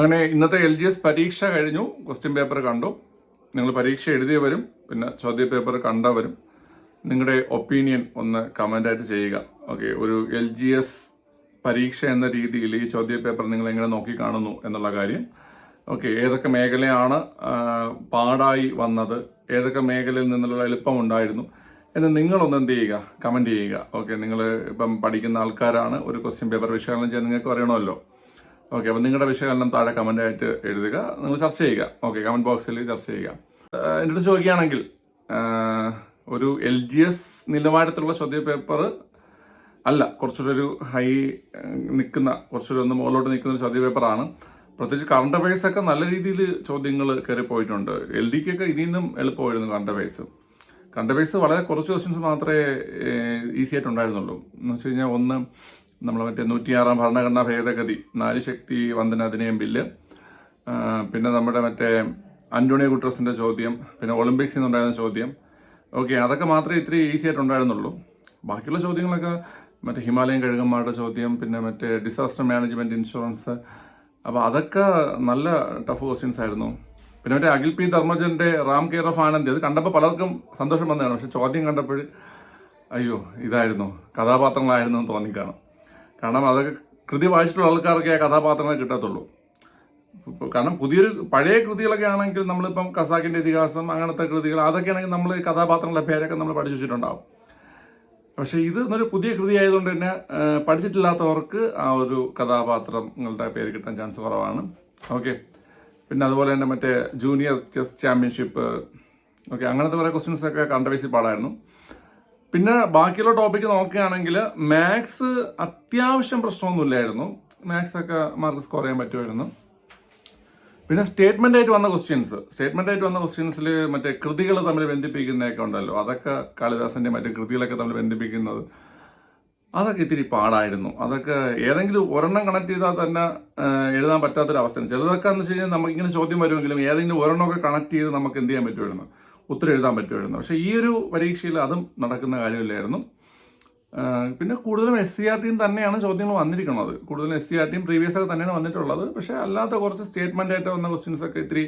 അങ്ങനെ ഇന്നത്തെ L G S പരീക്ഷ കഴിഞ്ഞു. ക്വസ്റ്റ്യൻ പേപ്പർ കണ്ടു. നിങ്ങൾ പരീക്ഷ എഴുതിയവരും പിന്നെ ചോദ്യ പേപ്പർ കണ്ടവരും നിങ്ങളുടെ ഒപ്പീനിയൻ ഒന്ന് കമന്റായിട്ട് ചെയ്യുക. ഓക്കെ ഒരു എൽ ജി എസ് പരീക്ഷ എന്ന രീതിയിൽ ഈ ചോദ്യ പേപ്പർ നിങ്ങൾ എങ്ങനെ നോക്കി കാണുന്നു എന്നുള്ള കാര്യം. ഓക്കെ ഏതൊക്കെ മേഖലയാണ് പാടായി വന്നത് ഏതൊക്കെ മേഖലയിൽ നിന്നുള്ള എളുപ്പം എളുപ്പമുണ്ടായിരുന്നു എന്ന് നിങ്ങളൊന്ന് എന്ത് ചെയ്യുക കമന്റ് ചെയ്യുക. ഓക്കെ നിങ്ങൾ ഇപ്പം പഠിക്കുന്ന ആൾക്കാരാണ് ഒരു ക്വസ്റ്റ്യൻ പേപ്പർ വിശകലനം ചെയ്യാൻ നിങ്ങൾക്ക് അറിയണമല്ലോ. ഓക്കെ അപ്പം നിങ്ങളുടെ വിശകലനം താഴെ കമന്റ് ആയിട്ട് എഴുതുക. നിങ്ങൾ ചർച്ച ചെയ്യുക. ഓക്കെ കമന്റ് ബോക്സിൽ ചർച്ച ചെയ്യുക. എന്റെ അടുത്ത് ചോദിക്കുകയാണെങ്കിൽ ഒരു എൽ ജി എസ് നിലവാരത്തിലുള്ള ചോദ്യ പേപ്പർ അല്ല കുറച്ചൊരു ഒരു ഹൈ നിൽക്കുന്ന കുറച്ചൊരു ഒന്ന് മുകളിലോട്ട് നിൽക്കുന്ന ഒരു ചോദ്യ പേപ്പറാണ്. പ്രത്യേകിച്ച് കറണ്ട് അഫയേഴ്സ് ഒക്കെ നല്ല രീതിയിൽ ചോദ്യങ്ങൾ കയറി പോയിട്ടുണ്ട്. എൽ ഡിക്കൊക്കെ ഇതിൽ നിന്നും എളുപ്പമായിരുന്നു കറണ്ട് അഫയേഴ്സ് കറണ്ട് അഫയേഴ്സ് വളരെ കുറച്ച് ക്വസ്റ്റ്യൻസ് മാത്രമേ ഈസി ആയിട്ടുണ്ടായിരുന്നുള്ളൂ എന്ന് വെച്ച് കഴിഞ്ഞാൽ ഒന്ന് നമ്മൾ മറ്റേ നൂറ്റിയാറാം ഭരണഘടനാ ഭേദഗതി നാല് ശക്തി വന്ദന അധിനിയം ബില്ല് പിന്നെ നമ്മുടെ മറ്റേ അന്റോണിയോ ഗുട്രസിന്റെ ചോദ്യം പിന്നെ ഒളിമ്പിക്സിൽ നിന്നുണ്ടായിരുന്ന ചോദ്യം. ഓക്കെ അതൊക്കെ മാത്രമേ ഇത്തിരി ഈസി ആയിട്ട് ആയിട്ടുണ്ടായിരുന്നുള്ളൂ ബാക്കിയുള്ള ചോദ്യങ്ങളൊക്കെ മറ്റേ ഹിമാലയൻ കഴുകന്മാരുടെ ചോദ്യം പിന്നെ മറ്റേ ഡിസാസ്റ്റർ മാനേജ്മെന്റ് ഇൻഷുറൻസ് അപ്പോൾ അതൊക്കെ നല്ല ടഫ് ക്വസ്റ്റ്യൻസ് ആയിരുന്നു. പിന്നെ മറ്റേ അഖിൽ പി ധർമ്മജന്റെ റാം കെയർ ഓഫ് ആനന്ദ് അത് കണ്ടപ്പോൾ പലർക്കും സന്തോഷം വന്നതാണ്. പക്ഷെ ചോദ്യം കണ്ടപ്പോൾ അയ്യോ ഇതായിരുന്നു. കഥാപാത്രങ്ങളായിരുന്നു എന്ന് തോന്നിക്കാണും. കാരണം അതൊക്കെ കൃതി വായിച്ചിട്ടുള്ള ആൾക്കാർക്കേ ആ കഥാപാത്രങ്ങളെ കിട്ടത്തുള്ളൂ. കാരണം പുതിയൊരു പഴയ കൃതികളൊക്കെ ആണെങ്കിൽ നമ്മളിപ്പം ഖസാക്കിന്റെ ഇതിഹാസം അങ്ങനത്തെ കൃതികൾ അതൊക്കെ ആണെങ്കിൽ നമ്മൾ കഥാപാത്രങ്ങളുടെ പേരൊക്കെ നമ്മൾ പഠിച്ചു വെച്ചിട്ടുണ്ടാവും. പക്ഷേ ഇത് എന്നൊരു പുതിയ കൃതി ആയതുകൊണ്ട് തന്നെ പഠിച്ചിട്ടില്ലാത്തവർക്ക് ആ ഒരു കഥാപാത്രങ്ങളുടെ പേര് കിട്ടാൻ ചാൻസ് കുറവാണ്. ഓക്കെ. പിന്നെ അതുപോലെ തന്നെ മറ്റേ ജൂനിയർ ചെസ് ചാമ്പ്യൻഷിപ്പ് ഓക്കെ അങ്ങനത്തെ കുറേ ക്വസ്റ്റ്യൻസൊക്കെ കണ്ടവേഴ്സിൽ പാടായിരുന്നു. പിന്നെ ബാക്കിയുള്ള ടോപ്പിക്ക് നോക്കുകയാണെങ്കിൽ മാത്സ് അത്യാവശ്യം പ്രശ്നമൊന്നുമില്ലായിരുന്നു. മാത്സ് ഒക്കെ മാർക്ക് സ്കോർ ചെയ്യാൻ പറ്റുമായിരുന്നു. പിന്നെ സ്റ്റേറ്റ്മെന്റ് ആയിട്ട് വന്ന ക്വസ്റ്റ്യൻസ് സ്റ്റേറ്റ്മെന്റ് ആയിട്ട് വന്ന ക്വസ്റ്റ്യൻസിൽ മറ്റേ കൃതികൾ തമ്മിൽ ബന്ധിപ്പിക്കുന്നതൊക്കെ ഉണ്ടല്ലോ. അതൊക്കെ കാളിദാസന്റെ മറ്റേ കൃതികളൊക്കെ തമ്മിൽ ബന്ധിപ്പിക്കുന്നത് അതൊക്കെ ഇത്തിരി പാടായിരുന്നു. അതൊക്കെ ഏതെങ്കിലും ഒരെണ്ണം കണക്ട് ചെയ്താൽ തന്നെ എഴുതാൻ പറ്റാത്തൊരവസ്ഥയാണ്. ചിലതൊക്കെ എന്ന് വെച്ച് കഴിഞ്ഞാൽ നമുക്കിങ്ങനെ ചോദ്യം വരുമെങ്കിലും ഏതെങ്കിലും ഒരെണ്ണമൊക്കെ കണക്ട് ചെയ്ത് നമുക്ക് എന്ത് ചെയ്യാൻ പറ്റുമായിരുന്നു? ഉത്തരം എഴുതാൻ പറ്റുമായിരുന്നു. പക്ഷേ ഈ ഒരു പരീക്ഷയിൽ അതും നടക്കുന്ന കാര്യമില്ലായിരുന്നു. പിന്നെ കൂടുതലും എസ് സി ആർ ടിയും തന്നെയാണ് ചോദ്യങ്ങൾ വന്നിരിക്കുന്നത്. കൂടുതലും എസ് സി ആർ ടിയും പ്രീവിയസ് ഒക്കെ തന്നെയാണ് വന്നിട്ടുള്ളത്. പക്ഷേ അല്ലാത്ത കുറച്ച് സ്റ്റേറ്റ്മെന്റ് ആയിട്ട് വന്ന ക്വസ്റ്റ്യൻസ് ഒക്കെ ഇത്തിരി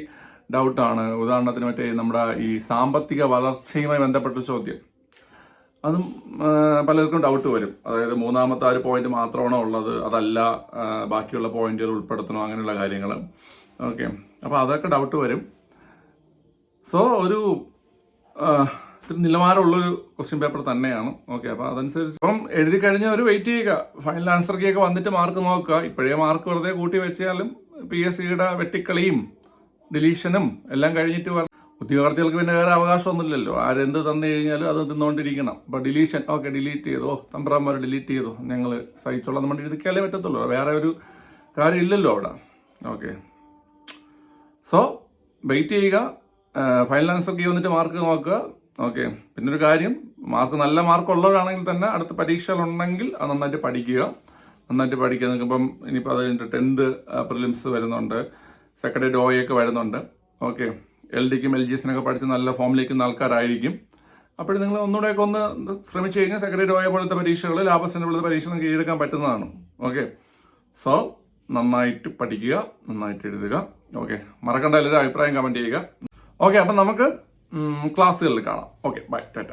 ഡൗട്ടാണ് ഉദാഹരണത്തിന് മറ്റേ നമ്മുടെ ഈ സാമ്പത്തിക വളർച്ചയുമായി ബന്ധപ്പെട്ട ചോദ്യം. അതും പലർക്കും ഡൗട്ട് വരും. അതായത് മൂന്നാമത്തെ ഒരു പോയിന്റ് മാത്രമാണോ ഉള്ളത്? അതല്ല ബാക്കിയുള്ള പോയിന്റുകൾ ഉൾപ്പെടുത്തണോ? അങ്ങനെയുള്ള കാര്യങ്ങൾ. ഓക്കെ. അപ്പോൾ അതൊക്കെ ഡൗട്ട് വരും. സോ ഒരു നിലവാരമുള്ളൊരു ക്വസ്റ്റ്യൻ പേപ്പർ തന്നെയാണ്. ഓക്കെ അപ്പോൾ അതനുസരിച്ച് അപ്പം എഴുതി കഴിഞ്ഞ ഒരു വെയിറ്റ് ചെയ്യുക. ഫൈനൽ ആൻസർ കീ ഒക്കെ വന്നിട്ട് മാർക്ക് നോക്കുക. ഇപ്പോഴേ മാർക്ക് വെറുതെ കൂട്ടി വെച്ചാലും പി എസ് സിയുടെ വെട്ടിക്കളിയും ഡിലീഷനും എല്ലാം കഴിഞ്ഞിട്ട് ഉദ്യോഗാർത്ഥികൾക്ക് പിന്നെ വേറെ അവകാശമൊന്നുമില്ലല്ലോ. ആരെന്ത് തന്നു കഴിഞ്ഞാലും അത് തിന്നുകൊണ്ടിരിക്കണം അപ്പോൾ ഡിലീഷൻ ഓക്കെ ഡിലീറ്റ് ചെയ്തോ. തമ്പ്രാന്മാർ ഡിലീറ്റ് ചെയ്തോ. ഞങ്ങൾ സഹിച്ചോളാം നമ്മൾ ഇരിക്കാലേ പറ്റത്തുള്ളൂ. വേറെ ഒരു കാര്യം ഇല്ലല്ലോ അവിടെ. ഓക്കെ സോ വെയിറ്റ് ചെയ്യുക. ഫൈനൽ ആൻസർ കീ വന്നിട്ട് മാർക്ക് നോക്കുക. ഓക്കെ പിന്നെ ഒരു കാര്യം മാർക്ക് നല്ല മാർക്ക് ഉള്ളവരാണെങ്കിൽ തന്നെ അടുത്ത പരീക്ഷകളുണ്ടെങ്കിൽ അത് നന്നായിട്ട് പഠിക്കുക. നന്നായിട്ട് പഠിക്കുക. നിങ്ങൾക്കിപ്പം ഇനിയിപ്പോൾ അത് കഴിഞ്ഞിട്ട് ടെൻത്ത് പ്രിലിംസ് വരുന്നുണ്ട്. സെക്കൻഡ് ഡോയൊക്കെ വരുന്നുണ്ട്. ഓക്കെ എൽ ഡിക്കും എൽ ജി എസിനൊക്കെ പഠിച്ച് നല്ല ഫോമിലിരിക്കുന്ന ആൾക്കാരായിരിക്കും. അപ്പോൾ നിങ്ങൾ ഒന്നുകൂടെയൊക്കെ ഒന്ന് ശ്രമിച്ചു കഴിഞ്ഞാൽ സെക്കൻഡ് ഡോയ പോലത്തെ പരീക്ഷകൾ ലാഭസിന്റെ പോലത്തെ പരീക്ഷകൾ കീഴടക്കാൻ പറ്റുന്നതാണ്. ഓക്കെ സോ നന്നായിട്ട് പഠിക്കുക നന്നായിട്ട് എഴുതുക. ഓക്കെ മറക്കണ്ട എല്ലാവരും അഭിപ്രായം കമന്റ് ചെയ്യുക. ഓക്കെ അപ്പം നമുക്ക് ക്ലാസ്സുകളിൽ കാണാം. Okay bye tata.